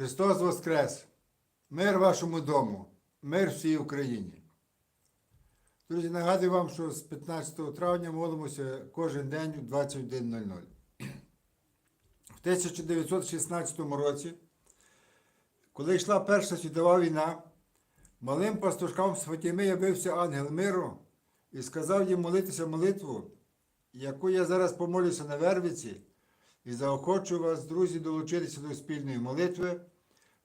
Христос Воскрес! Мир вашому дому, мир всій Україні. Друзі, нагадую вам, що з 15 травня молимося кожен день у 21.00. В 1916 році, коли йшла Перша світова війна, малим пастушкам з Фатіми явився ангел миру і сказав їм молитися молитву, яку я зараз помолюся на Вервиці, і заохочу вас, друзі, долучитися до спільної молитви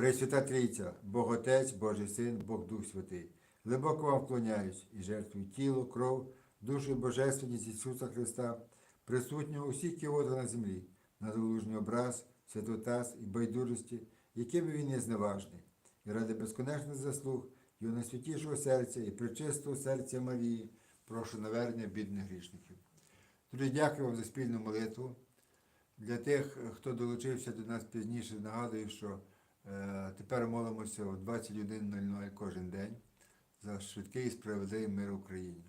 Пресвята Трійця, Бог Отець, Божий Син, Бог Дух Святий, глибоко вам вклоняюсь і жертвую тіло, кров, душу і божественність Ісуса Христа, присутнього у всіх на землі, на залужний образ, святотаз і байдужості, якими він є зневажний, і ради безконечних заслуг його найсвятішого серця і причистого серця Марії, прошу навернення бідних грішників. Друзі, дякую вам за спільну молитву. Для тих, хто долучився до нас пізніше, нагадую, що тепер молимося о 21.00 кожен день за швидкий і справедливий мир Україні.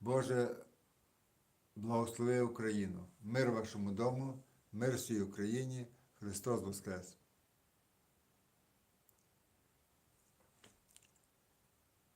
Боже, благослови Україну, мир вашому дому, мир всій Україні, Христос Воскрес!